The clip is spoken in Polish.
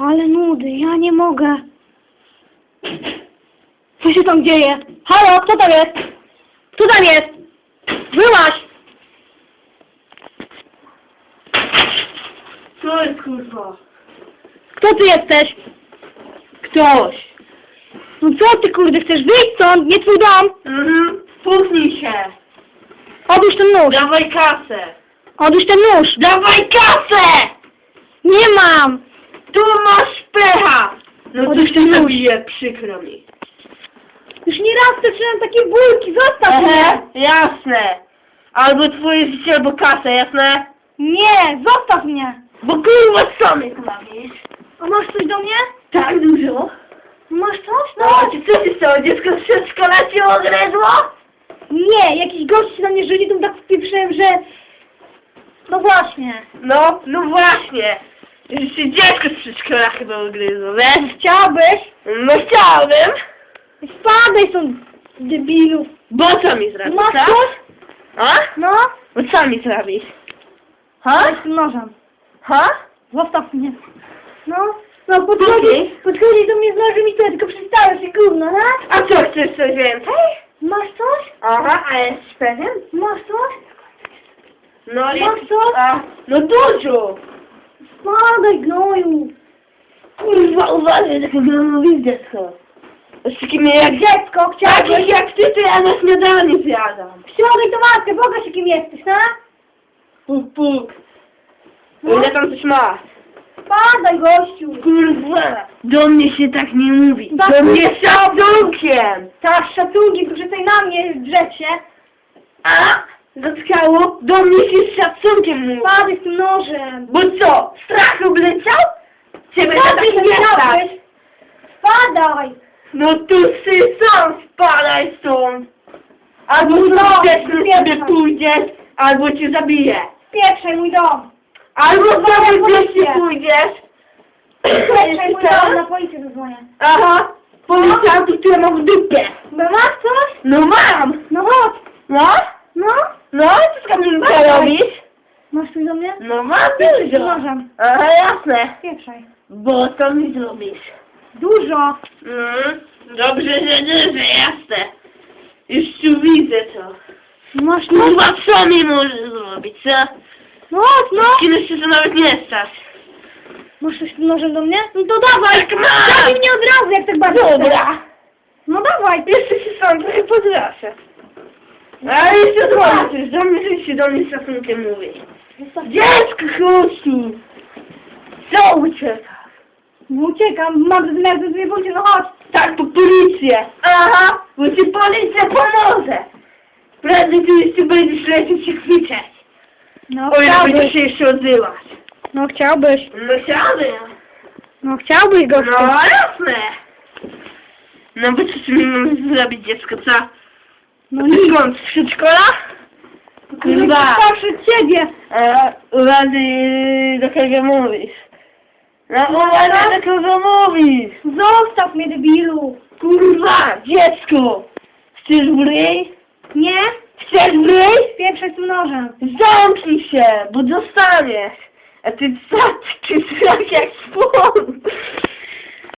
Ale nudy, ja nie mogę. Co się tam dzieje? Halo, kto tam jest? Kto tam jest? Byłaś! Co jest kurwa? Kto ty jesteś? Ktoś. No co ty kurde, chcesz wyjść stąd? Nie twój dom! Mhm. Puknij się. Odłóż ten nóż! Dawaj kasę. Odłóż ten nóż! Dawaj kasę! Nie mam! Tu masz pecha. No to nóż. zabije, przykro mi. Już nie raz słyszałem takie bójki, zostaw mnie! jasne. Albo twoje życie, albo kasę, jasne? Nie, zostaw mnie! Bo kurwa co mnie zrobisz? A masz coś do mnie? Tak dużo? Masz coś? No, czy co się stało? Dziecko z przedszkola cię odrezło? Nie, jakiś gość się na mnie żyli, to tak wpieprzyłem, że... No właśnie. No, no właśnie. Jeszcze dziecko z przedszkola chyba ugryzło, wiesz? Chciałbyś? No chciałbym. Spadaj stąd, debilu. Bo co mi zrobisz, Masz tak? coś? A? No? Bo co mi zrobisz? Ha? Tym nożem. Ha? Zostaw mnie. No, no podchodzi, Okej. podchodzi do mnie z nożem i to, tylko przestałeś się gówno, ha? A co, chcesz coś więcej? Masz coś? Aha, a jesteś pewien? Masz coś? No Masz coś? A, no dużo. Spadaj, gnoju. Kurwa, uważaj, jak mówisz dziecko. Z takimi jak Dziecko, Takich chciałbyś? jak ty, to ja na śniadanie zjadam. Ściągaj tą maskę, pokaż się kim jesteś, ha? Puk, puk. No. Ile tam coś masz? Spadaj, gościu. Kurwa, do mnie się tak nie mówi. Da- Do mnie z szacunkiem. Tak, z szacunkiem, proszę tutaj na mnie drzeć się. A? Zatkało? Do mnie się z szacunkiem mówi. Spadaj z tym nożem. Bo co, strach obleciał? Ciebie Co ty chciałbyś? Spadaj. No tu ty sam spadaj stąd. Albo No, no, sobie pójdziesz, albo cię zabiję. Pieprzaj mój dom. Albo sobie gdzieś policję. pójdziesz. Pieprzaj mój dom, na policję zadzwonię. Aha, policjantów tu ja mam w dupie. No masz coś? No mam. No chodź. No? No? No, co z kamienicą Dawaj. robisz? Masz coś do mnie? No mam dużo. nożem. Aha, jasne. Pieprzaj. Bo co mi zrobisz? Dużo. Mm, dobrze, że dużo, jasne. Już tu widzę to. Masz Kurwa, co mi możesz zrobić, co? No chodź, no. Kiedyś się to nawet nie stać. Masz coś tym nożem do mnie? No to dawaj. Tak mam. Daj mnie od razu, jak tak bardzo. Dobra. No dawaj. Jeszcze się sam trochę podraszę. Ale jeszcze mnie, że się do mnie szacunkiem mówi. Dziecko, tu. Co ucieka? Uciekam, mam zamiar do dwie no chodź. Tak, po policję. Aha, bo ci policja pomoże. Prędzej tu jeszcze będziesz lecieć i kwiczeć. No O ile będziesz chciałbyś. się jeszcze odzywać. No chciałbyś. No chciałbym. No chciałbyś, gościu. No jasne. No bo co mi mam zrobić dziecko, co? No skąd, z przedszkola? Kurwa. Od ciebie. E, uważaj, do kogo mówisz. No uważaj, do kogo mówisz. Zostaw mnie, debilu. Kurwa, dziecko. Chcesz w ryj? Nie? Chcesz w ryj? Pieprzaj z tym nożem. Zamknij się, bo dostaniesz. A ty tak jak spłon.